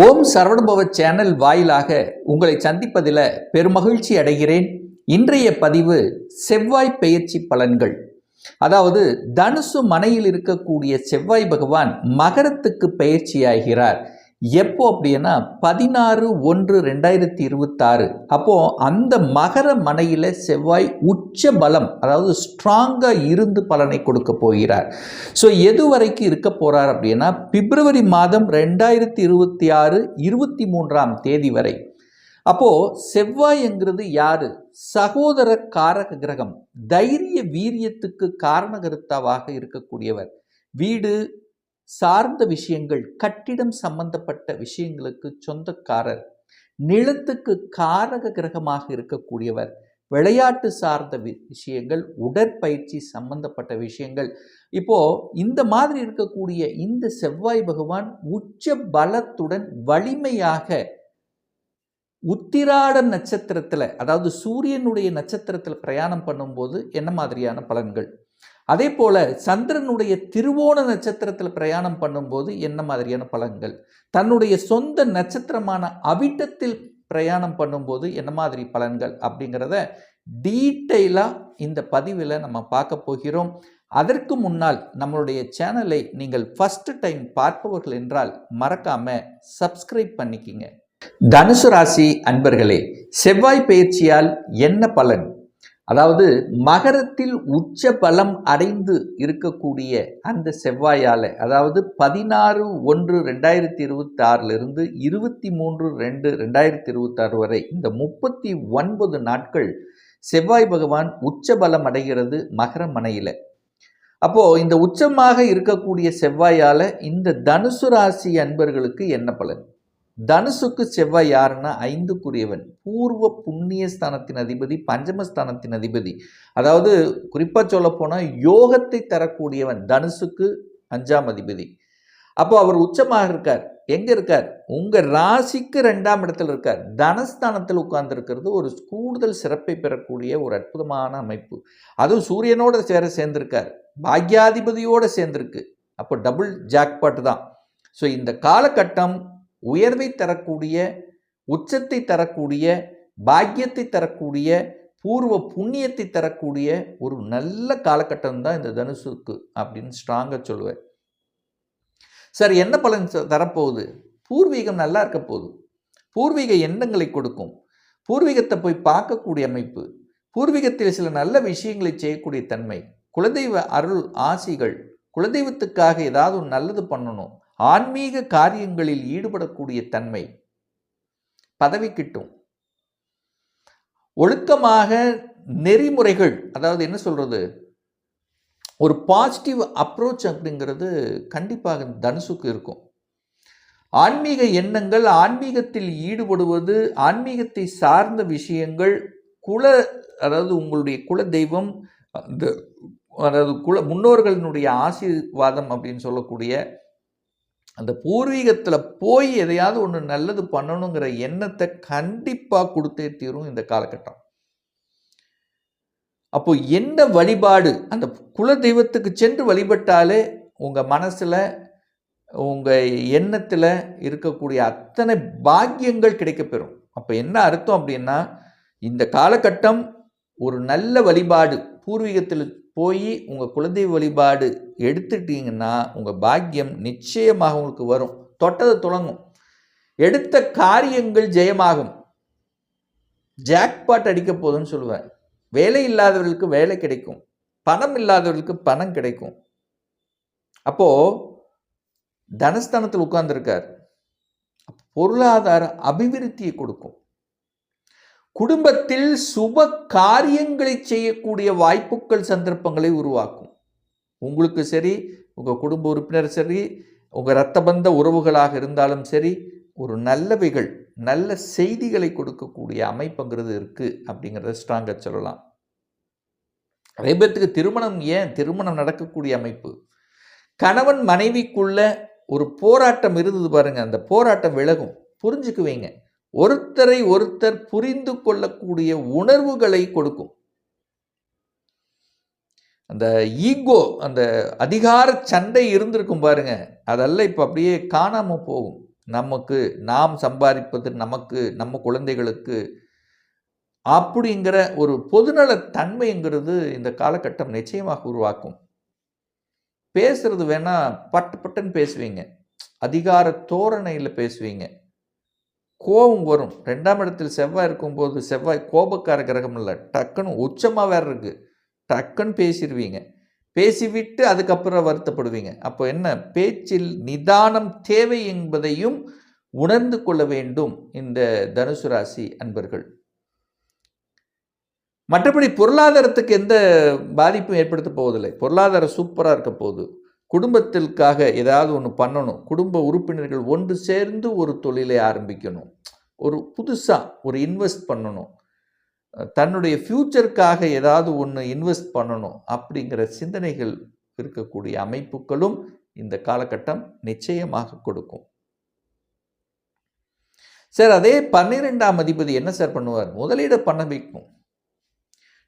ஓம் Saravanabhava channel வாயிலாக உங்களை சந்திப்பதில் பெருமகிழ்ச்சி அடைகிறேன். இன்றைய பதிவு செவ்வாய் பெயர்ச்சி பலன்கள். அதாவது தனுசு மனையில் இருக்கக்கூடிய செவ்வாய் பகவான் மகரத்துக்கு பெயர்ச்சியாகிறார். எப்போ அப்படின்னா பதினாறு ஒன்று ரெண்டாயிரத்தி இருபத்தாறு. அப்போது அந்த மகர மனையில் செவ்வாய் உச்ச பலம் அதாவது ஸ்ட்ராங்காக இருந்து பலனை கொடுக்க போகிறார். ஸோ எது வரைக்கும் இருக்க போகிறார் அப்படின்னா பிப்ரவரி மாதம் ரெண்டாயிரத்தி இருபத்தி ஆறு இருபத்தி மூன்றாம் தேதி வரை. அப்போது செவ்வாய்ங்கிறது யாரு? சகோதர காரக கிரகம் தைரிய வீரியத்துக்கு காரணகர்த்தாவாக இருக்கக்கூடியவர். வீடு சார்ந்த விஷயங்கள் கட்டிடம் சம்பந்தப்பட்ட விஷயங்களுக்கு சொந்தக்காரர் நிலத்துக்கு காரக கிரகமாக இருக்கக்கூடியவர் விளையாட்டு சார்ந்த வி- விஷயங்கள் உடற்பயிற்சி சம்பந்தப்பட்ட விஷயங்கள். இப்போ இந்த மாதிரி இருக்கக்கூடிய இந்த செவ்வாய் பகவான் உச்ச பலத்துடன் வலிமையாக உத்திராட நட்சத்திரத்தில் அதாவது சூரியனுடைய நட்சத்திரத்தில் பிரயாணம் பண்ணும்போது என்ன மாதிரியான பலன்கள்? அதே போல் சந்திரனுடைய திருவோண நட்சத்திரத்தில் பிரயாணம் பண்ணும்போது என்ன மாதிரியான பலன்கள்? தன்னுடைய சொந்த நட்சத்திரமான அவிட்டத்தில் பிரயாணம் பண்ணும்போது என்ன மாதிரி பலன்கள்? அப்படிங்கிறத டீட்டெயிலாக இந்த பதிவில் நம்ம பார்க்க போகிறோம். அதற்கு முன்னால் நம்மளுடைய சேனலை நீங்கள் ஃபஸ்ட்டு டைம் பார்ப்பவர்கள் என்றால் மறக்காம சப்ஸ்கிரைப் பண்ணிக்கிங்க. தனுசு ராசி அன்பர்களே செவ்வாய் பயிற்சியால் என்ன பலன்? அதாவது மகரத்தில் உச்ச பலம் அடைந்து இருக்கக்கூடிய அந்த செவ்வாயால் அதாவது பதினாறு ஒன்று ரெண்டாயிரத்தி இருபத்தி ஆறிலிருந்து இருபத்தி மூன்று ரெண்டு ரெண்டாயிரத்தி இருபத்தாறு வரை இந்த முப்பத்தி ஒன்பது நாட்கள் செவ்வாய் பகவான் உச்ச பலம் அடைகிறது மகர மனையில் அப்போது இந்த உச்சமாக இருக்கக்கூடிய செவ்வாயால இந்த தனுசு ராசி அன்பர்களுக்கு என்ன பலன்? தனுசுக்கு செவ்வாய் யாருன்னா ஐந்துக்குரியவன். பூர்வ புண்ணிய ஸ்தானத்தின் அதிபதி பஞ்சமஸ்தானத்தின் அதிபதி. அதாவது குறிப்பாக சொல்லப்போனால் யோகத்தை தரக்கூடியவன் தனுசுக்கு அஞ்சாம் அதிபதி. அப்போ அவர் உச்சமாக இருக்கார். எங்கே இருக்கார்? உங்கள் ராசிக்கு ரெண்டாம் இடத்துல இருக்கார். தனஸ்தானத்தில் உட்கார்ந்துருக்கிறது ஒரு கூடுதல் சிறப்பை பெறக்கூடிய ஒரு அற்புதமான அமைப்பு. அதுவும் சூரியனோட சேர சேர்ந்திருக்கார். பாக்யாதிபதியோடு சேர்ந்திருக்கு. அப்போ டபுள் ஜாக்பாட் தான். ஸோ இந்த காலகட்டம் உயர்வை தரக்கூடிய உச்சத்தை தரக்கூடிய பாக்கியத்தை தரக்கூடிய பூர்வ புண்ணியத்தை தரக்கூடிய ஒரு நல்ல காலகட்டம் தான் இந்த தனுசுக்கு அப்படின்னு ஸ்ட்ராங்காக சொல்லுவேன். சார் என்ன பலன் தரப்போகுது? பூர்வீகம் நல்லா இருக்க போகுது. பூர்வீக எண்ணங்களை கொடுக்கும். பூர்வீகத்தை போய் பார்க்கக்கூடிய அமைப்பு. பூர்வீகத்தில் சில நல்ல விஷயங்களை செய்யக்கூடிய தன்மை. குலதெய்வ அருள் ஆசிகள். குலதெய்வத்துக்காக ஏதாவது ஒரு நல்லது பண்ணணும். ஆன்மீக காரியங்களில் ஈடுபடக்கூடிய தன்மை பதவி கிட்டும். ஒழுக்கமாக நெறிமுறைகள் அதாவது என்ன சொல்கிறது ஒரு பாசிட்டிவ் அப்ரோச் அப்படிங்கிறது கண்டிப்பாக தனுசுக்கு இருக்கும். ஆன்மீக எண்ணங்கள் ஆன்மீகத்தில் ஈடுபடுவது ஆன்மீகத்தை சார்ந்த விஷயங்கள் குல அதாவது உங்களுடைய குல தெய்வம் அந்த அதாவது குல முன்னோர்களினுடைய ஆசீர்வாதம் அப்படின்னு சொல்லக்கூடிய அந்த பூர்வீகத்தில் போய் எதையாவது ஒன்று நல்லது பண்ணணுங்கிற எண்ணத்தை கண்டிப்பாக கொடுத்தே தீரும் இந்த காலகட்டம். அப்போ என்ன வழிபாடு? அந்த குல தெய்வத்துக்கு சென்று வழிபட்டாலே உங்கள் மனசில் உங்கள் எண்ணத்தில் இருக்கக்கூடிய அத்தனை பாக்கியங்கள் கிடைக்கப்பெறும். அப்போ என்ன அர்த்தம் அப்படின்னா இந்த காலகட்டம் ஒரு நல்ல வழிபாடு பூர்வீகத்தில் போய் உங்கள் குலதெய்வ வழிபாடு எடுத்துட்டீங்கன்னா உங்கள் பாக்கியம் நிச்சயமாக உங்களுக்கு வரும். தொட்டதை தொடங்கும் எடுத்த காரியங்கள் ஜெயமாகும். ஜாக்பாட் அடிக்க போகுதுன்னு சொல்லுவேன் வேலை இல்லாதவர்களுக்கு வேலை கிடைக்கும். பணம் இல்லாதவர்களுக்கு பணம் கிடைக்கும். அப்போது தனஸ்தானத்தில் உட்கார்ந்துருக்கார். பொருளாதார அபிவிருத்தியை கொடுக்கும். குடும்பத்தில் சுப காரியங்களை செய்யக்கூடிய வாய்ப்புகள் சந்தர்ப்பங்களை உருவாக்கும். உங்களுக்கு சரி உங்கள் குடும்ப உறுப்பினர் சரி உங்கள் இரத்த பந்த உறவுகளாக இருந்தாலும் சரி ஒரு நல்லவைகள் நல்ல செய்திகளை கொடுக்கக்கூடிய அமைப்புங்கிறது இருக்குது அப்படிங்கிறத ஸ்ட்ராங்காக சொல்லலாம். அதே பேர்த்துக்கு திருமணம் ஏன்? திருமணம் நடக்கக்கூடிய அமைப்பு. கணவன் மனைவிக்குள்ள ஒரு போராட்டம் இருந்தது பாருங்கள் அந்த போராட்டம் விலகும். புரிஞ்சுக்குவீங்க. ஒருத்தரை ஒருத்தர் புரிந்து கொள்ளக்கூடிய உணர்வுகளை கொடுக்கும். அந்த ஈகோ அந்த அதிகார சண்டை இருந்திருக்கும் பாருங்க. அதெல்லாம் இப்போ அப்படியே காணாமல் போகும். நமக்கு நாம் சம்பாதிப்பது நமக்கு நம்ம குழந்தைகளுக்கு அப்படிங்கிற ஒரு பொதுநல தன்மைங்கிறது இந்த காலகட்டம் நிச்சயமாக உருவாக்கும். பேசுறது வேணால் பட்டு பட்டுன்னு பேசுவீங்க. அதிகார தோரணையில் பேசுவீங்க. கோபம் வரும். ரெண்டாம் இடத்தில் செவ்வாய் இருக்கும்போது செவ்வாய் கோபக்கார கிரகம் இல்லை. டக்குன்னு உச்சமாக வேறு இருக்குது டக்குன்னு பேசிடுவீங்க பேசிவிட்டு அதுக்கப்புறம் வருத்தப்படுவீங்க. அப்போ என்ன? பேச்சில் நிதானம் தேவை என்பதையும் உணர்ந்து கொள்ள வேண்டும் இந்த தனுசு ராசி அன்பர்கள். மற்றபடி பொருளாதாரத்துக்கு எந்த பாதிப்பும் ஏற்படுத்த போவதில்லை. பொருளாதாரம் சூப்பராக இருக்க போகுது. குடும்பத்திற்காக ஏதாவது ஒன்று பண்ணணும். குடும்ப உறுப்பினர்கள் ஒன்று சேர்ந்து ஒரு தொழிலை ஆரம்பிக்கணும். ஒரு புதுசாக ஒரு இன்வெஸ்ட் பண்ணணும். தன்னுடைய ஃப்யூச்சருக்காக ஏதாவது ஒன்று இன்வெஸ்ட் பண்ணணும் அப்படிங்கிற சிந்தனைகள் இருக்கக்கூடிய அமைப்புகளும் இந்த காலகட்டம் நிச்சயமாக கொடுக்கும். சார் அதே பன்னிரெண்டாம் அதிபதி என்ன சார் பண்ணுவார்? முதலீடு பண்ண வைக்கும்.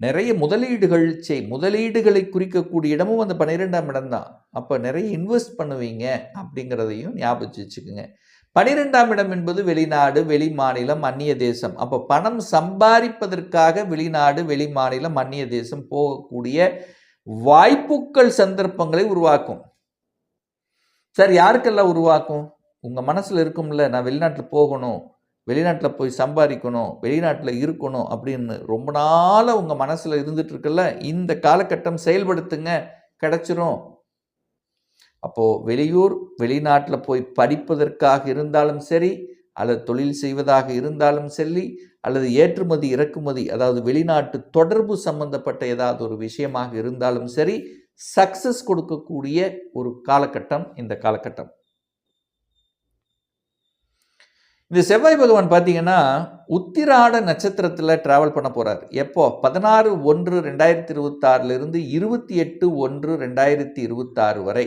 நிறைய முதலீடுகள் செய் முதலீடுகளை குறிக்கக்கூடிய இடமும் அந்த பன்னிரெண்டாம் இடம் தான். அப்போ நிறைய இன்வெஸ்ட் பண்ணுவீங்க அப்படிங்கிறதையும் ஞாபகம் வச்சுக்கோங்க. பனிரெண்டாம் இடம் என்பது வெளிநாடு வெளி மாநிலம் அந்நிய தேசம். அப்போ பணம் சம்பாதிப்பதற்காக வெளிநாடு வெளி மாநிலம் அந்நிய தேசம் போகக்கூடிய வாய்ப்புகள் சந்தர்ப்பங்களை உருவாக்கும். சார் யாருக்கெல்லாம் உருவாக்கும்? உங்கள் மனசில் இருக்கும்ல நான் வெளிநாட்டில் போகணும். வெளிநாட்டில் போய் சம்பாதிக்கணும் வெளிநாட்டில் இருக்கணும் அப்படின்னு ரொம்ப நாளாக உங்கள் மனசில் இருந்துட்டுருக்குல இந்த காலகட்டம் செயல்படுத்துங்க கிடச்சிரும். அப்போது வெளியூர் வெளிநாட்டில் போய் படிப்பதற்காக இருந்தாலும் சரி அல்லது தொழில் செய்வதாக இருந்தாலும் சரி அல்லது ஏற்றுமதி இறக்குமதி அதாவது வெளிநாட்டு தொடர்பு சம்பந்தப்பட்ட ஏதாவது ஒரு விஷயமாக இருந்தாலும் சரி சக்சஸ் கொடுக்கக்கூடிய ஒரு காலகட்டம் இந்த காலகட்டம். இந்த செவ்வாய் பகவான் பார்த்தீங்கன்னா உத்திராட நட்சத்திரத்தில் ட்ராவல் பண்ண போகிறார் எப்போ? பதினாறு ஒன்று ரெண்டாயிரத்தி இருபத்தாறுலேருந்து இருபத்தி எட்டு ஒன்று ரெண்டாயிரத்தி இருபத்தாறு வரை.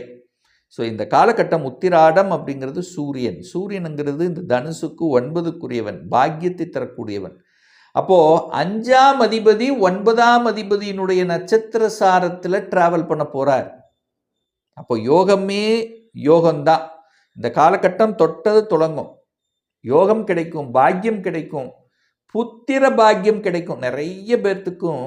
ஸோ இந்த காலகட்டம் உத்திராடம் அப்படிங்கிறது சூரியன். சூரியனுங்கிறது இந்த தனுசுக்கு ஒன்பதுக்குரியவன் பாக்கியத்தை தரக்கூடியவன். அப்போது அஞ்சாம் அதிபதி ஒன்பதாம் அதிபதியினுடைய நட்சத்திர சாரத்தில் ட்ராவல் பண்ண போகிறார் அப்போ யோகமே யோகம்தான். இந்த காலகட்டம் தொட்டது தொடங்கும். யோகம் கிடைக்கும் பாக்கியம் கிடைக்கும் புத்திர பாக்கியம் கிடைக்கும். நிறைய பேர்த்துக்கும்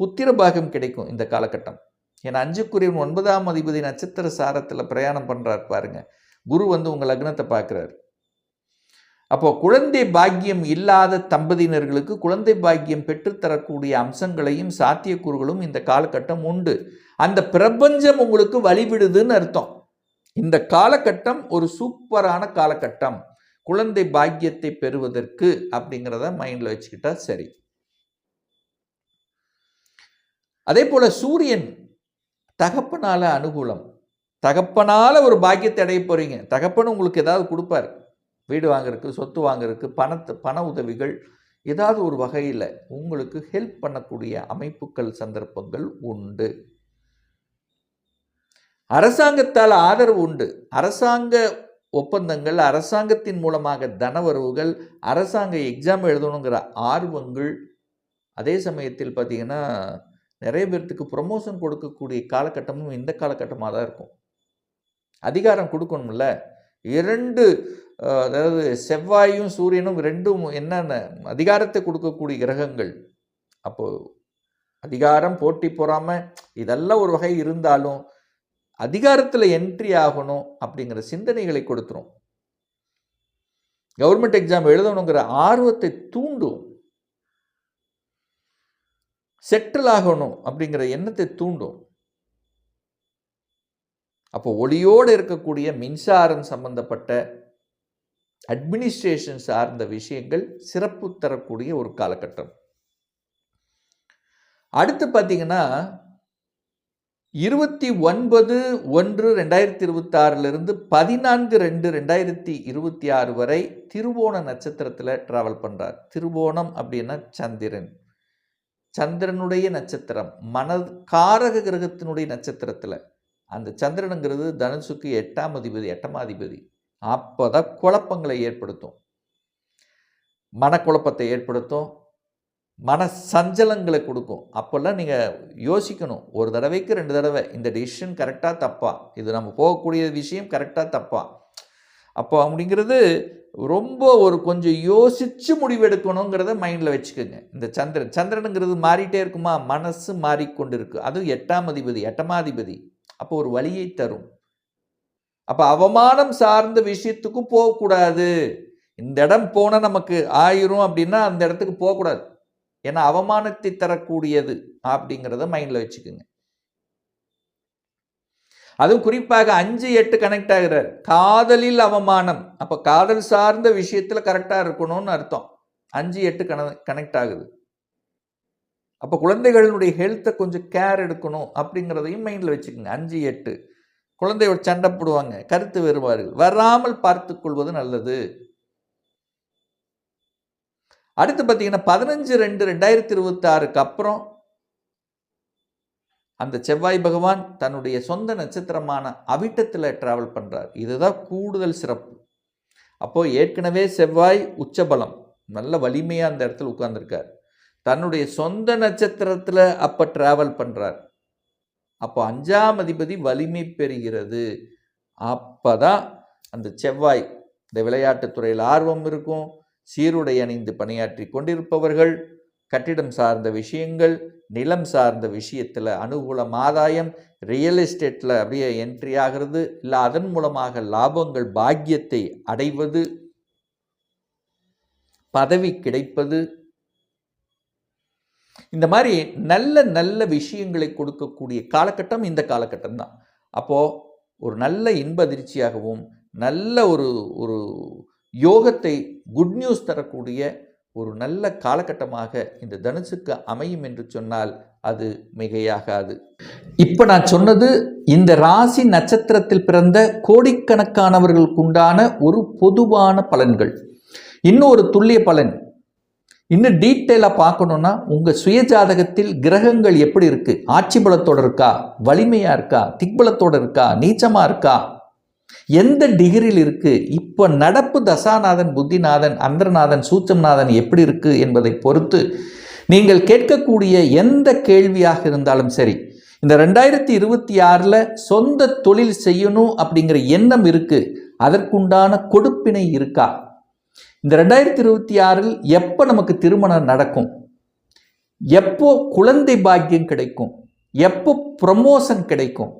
புத்திர பாக்கியம் கிடைக்கும் இந்த காலகட்டம். ஏன்னா அஞ்சுக்குரியவன் ஒன்பதாம் அதிபதி நட்சத்திர சாரத்தில் பிரயாணம் பண்ணுறார் பாருங்க. குரு வந்து உங்கள் லக்னத்தை பார்க்குறாரு. அப்போ குழந்தை பாக்கியம் இல்லாத தம்பதியினர்களுக்கு குழந்தை பாக்கியம் பெற்றுத்தரக்கூடிய அம்சங்களையும் சாத்தியக்கூறுகளும் இந்த காலகட்டம் உண்டு. அந்த பிரபஞ்சம் உங்களுக்கு வழிவிடுதுன்னு அர்த்தம். இந்த காலகட்டம் ஒரு சூப்பரான காலகட்டம். குழந்தை பாக்கியத்தை பெறுவதற்கு அப்படிங்கிறத மைண்டில் வச்சுக்கிட்டா சரி. அதே போல் சூரியன் தகப்பனால் அனுகூலம். தகப்பனால் ஒரு பாக்கியத்தை அடைய போகிறீங்க தகப்பன் உங்களுக்கு ஏதாவது கொடுப்பார். வீடு வாங்குறதுக்கு சொத்து வாங்குறதுக்கு பணத்து பண உதவிகள் ஏதாவது ஒரு வகையில் உங்களுக்கு ஹெல்ப் பண்ணக்கூடிய அமைப்புகள் சந்தர்ப்பங்கள் உண்டு. அரசாங்கத்தால் ஆதரவு உண்டு. அரசாங்க ஒப்பந்தங்கள் அரசாங்கத்தின் மூலமாக தனவரவுகள் அரசாங்க எக்ஸாம் எழுதணுங்கிற ஆர்வங்கள். அதே சமயத்தில் பார்த்தீங்கன்னா நிறைய பேர்த்துக்கு ப்ரொமோஷன் கொடுக்கக்கூடிய காலகட்டமும் இந்த காலகட்டமாக தான் இருக்கும். அதிகாரம் கொடுக்கணும்ல. இரண்டு அதாவது செவ்வாயும் சூரியனும் ரெண்டும் என்னென்ன? அதிகாரத்தை கொடுக்கக்கூடிய கிரகங்கள். அப்போது அதிகாரம் போட்டி போகாமல் இதெல்லாம் ஒரு வகை இருந்தாலும் அதிகாரத்தில் என்ட்ரி ஆகணும் அப்படிங்கிற சிந்தனைகளை கொடுத்துரும். கவர்மெண்ட் எக்ஸாம் எழுதணுங்கிற ஆர்வத்தை தூண்டும். செட்டில் ஆகணும் அப்படிங்கிற எண்ணத்தை தூண்டும். அப்போ ஒளியோடு இருக்கக்கூடிய மின்சாரம் சம்பந்தப்பட்ட அட்மினிஸ்ட்ரேஷன் சார்ந்த விஷயங்கள் சிறப்பு தரக்கூடிய ஒரு காலகட்டம். அடுத்து பார்த்தீங்கன்னா இருபத்தி ஒன்பது ஒன்று ரெண்டாயிரத்தி இருபத்தி ஆறிலிருந்து பதினான்கு ரெண்டு ரெண்டாயிரத்தி இருபத்தி ஆறு வரை திருவோண நட்சத்திரத்தில் ட்ராவல் பண்ணுறார் திருவோணம் அப்படின்னா சந்திரன். சந்திரனுடைய நட்சத்திரம் மன காரக கிரகத்தினுடைய நட்சத்திரத்தில். அந்த சந்திரனுங்கிறது தனுசுக்கு எட்டாம் அதிபதி எட்டாம் அதிபதி. அப்போ தான் குழப்பங்களை ஏற்படுத்தும். மனக்குழப்பத்தை ஏற்படுத்தும். மன சஞ்சலங்களை கொடுக்கும். அப்போல்லாம் நீங்கள் யோசிக்கணும். ஒரு தடவைக்கு ரெண்டு தடவை இந்த டிசிஷன் கரெக்டாக தப்பா? இது நம்ம போகக்கூடிய விஷயம் கரெக்டாக தப்பா? அப்போ அப்படிங்கிறது ரொம்ப ஒரு கொஞ்சம் யோசித்து முடிவெடுக்கணுங்கிறத மைண்டில் வச்சுக்கோங்க. இந்த சந்திரன் சந்திரனுங்கிறது மாறிட்டே இருக்குமா? மனசு மாறிக்கொண்டு இருக்கு அதுவும் எட்டாம் அதிபதி எட்டமாதிபதி. அப்போ ஒரு வழியை தரும். அப்போ அவமானம் சார்ந்த விஷயத்துக்கும் போகக்கூடாது. இந்த இடம் போனால் நமக்கு ஆயிரும் அப்படின்னா அந்த இடத்துக்கு போகக்கூடாது. ஏன்னா அவமானத்தை தரக்கூடியது அப்படிங்கிறத மைண்டில் வச்சுக்கோங்க. அதுவும் குறிப்பாக அஞ்சு எட்டு கனெக்ட் ஆகிறார். காதலில் அவமானம். அப்போ காதல் சார்ந்த விஷயத்தில் கரெக்டாக இருக்கணும்னு அர்த்தம். அஞ்சு எட்டு கன கனெக்ட் ஆகுது. அப்போ குழந்தைகளுடைய ஹெல்த்தை கொஞ்சம் கேர் எடுக்கணும் அப்படிங்கிறதையும் மைண்டில் வச்சுக்கோங்க. அஞ்சு எட்டு. குழந்தையோட சண்டை போடுவாங்க. கருத்து வேறுபாடுகள். வராமல் பார்த்து கொள்வது நல்லது. அடுத்து பார்த்தீங்கன்னா பதினஞ்சு ரெண்டு ரெண்டாயிரத்தி இருபத்தி ஆறுக்கு அப்புறம் அந்த செவ்வாய் பகவான் தன்னுடைய சொந்த நட்சத்திரமான அவிட்டத்தில் டிராவல் பண்ணுறார் இதுதான் கூடுதல் சிறப்பு. அப்போது ஏற்கனவே செவ்வாய் உச்சபலம் நல்ல வலிமையாக அந்த இடத்துல உட்கார்ந்துருக்கார். தன்னுடைய சொந்த நட்சத்திரத்தில் அப்போ டிராவல் பண்ணுறார் அப்போ அஞ்சாம் அதிபதி வலிமை பெறுகிறது. அப்போ தான் அந்த செவ்வாய் இந்த விளையாட்டுத்துறையில் ஆர்வம் இருக்கும். சீருடை அணிந்து பணியாற்றி கொண்டிருப்பவர்கள் கட்டிடம் சார்ந்த விஷயங்கள் நிலம் சார்ந்த விஷயத்தில் அனுகூலம் ஆதாயம் ரியல் எஸ்டேட்டில் அப்படியே என்ட்ரி ஆகிறது இல்லை அதன் மூலமாக லாபங்கள் பாக்கியத்தை அடைவது பதவி கிடைப்பது. இந்த மாதிரி நல்ல நல்ல விஷயங்களை கொடுக்கக்கூடிய காலகட்டம் இந்த காலகட்டம் தான். அப்போது ஒரு நல்ல இன்ப அதிர்ச்சியாகவும் நல்ல ஒரு ஒரு யோகத்தை குட் நியூஸ் தரக்கூடிய ஒரு நல்ல காலகட்டமாக இந்த தனுசுக்கு அமையும் என்று சொன்னால் அது மிகையாகாது. இப்போ நான் சொன்னது இந்த ராசி நட்சத்திரத்தில் பிறந்த கோடிக்கணக்கானவர்களுக்குண்டான ஒரு பொதுவான பலன்கள். இன்னும் ஒரு துல்லிய பலன். இன்னும் டீட்டெயிலாக பார்க்கணுன்னா உங்கள் சுயஜாதகத்தில் கிரகங்கள் எப்படி இருக்குது ஆட்சி பலத்தோடு இருக்கா? வலிமையாக இருக்கா? திக்பலத்தோடு இருக்கா? நீச்சமாக இருக்கா? எந்த டிகிரியில் இருக்குது இப்போ நடப்பு தசாநாதன் புத்திநாதன் அந்தரநாதன் சூச்சம்நாதன் எப்படி இருக்குது என்பதை பொறுத்து நீங்கள் கேட்கக்கூடிய எந்த கேள்வியாக இருந்தாலும் சரி இந்த ரெண்டாயிரத்தி இருபத்தி ஆறில் சொந்த தொழில் செய்யணும் அப்படிங்கிற எண்ணம் இருக்குது அதற்குண்டான கொடுப்பினை இருக்கா? இந்த ரெண்டாயிரத்தி இருபத்தி ஆறில் எப்போ நமக்கு திருமணம் நடக்கும்? எப்போ குழந்தை பாக்கியம் கிடைக்கும்? எப்போ ப்ரமோஷன் கிடைக்கும்?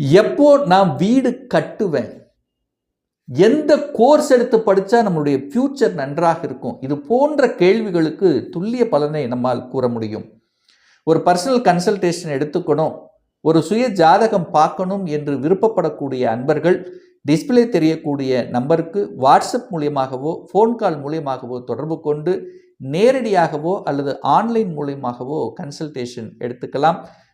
எப்போ நான் வீடு கட்டுவேன்? எந்த கோர்ஸ் எடுத்து படித்தா நம்மளுடைய ஃப்யூச்சர் நன்றாக இருக்கும்? இது போன்ற கேள்விகளுக்கு துல்லிய பலனை நம்மால் கூற முடியும். ஒரு பர்சனல் கன்சல்டேஷன் எடுத்துக்கணும். ஒரு சுய ஜாதகம் பார்க்கணும் என்று விருப்பப்படக்கூடிய அன்பர்கள் டிஸ்பிளே தெரியக்கூடிய நம்பருக்கு வாட்ஸ்அப் மூலியமாகவோ ஃபோன் கால் மூலியமாகவோ தொடர்பு கொண்டு நேரடியாகவோ அல்லது ஆன்லைன் மூலியமாகவோ கன்சல்டேஷன் எடுத்துக்கலாம்.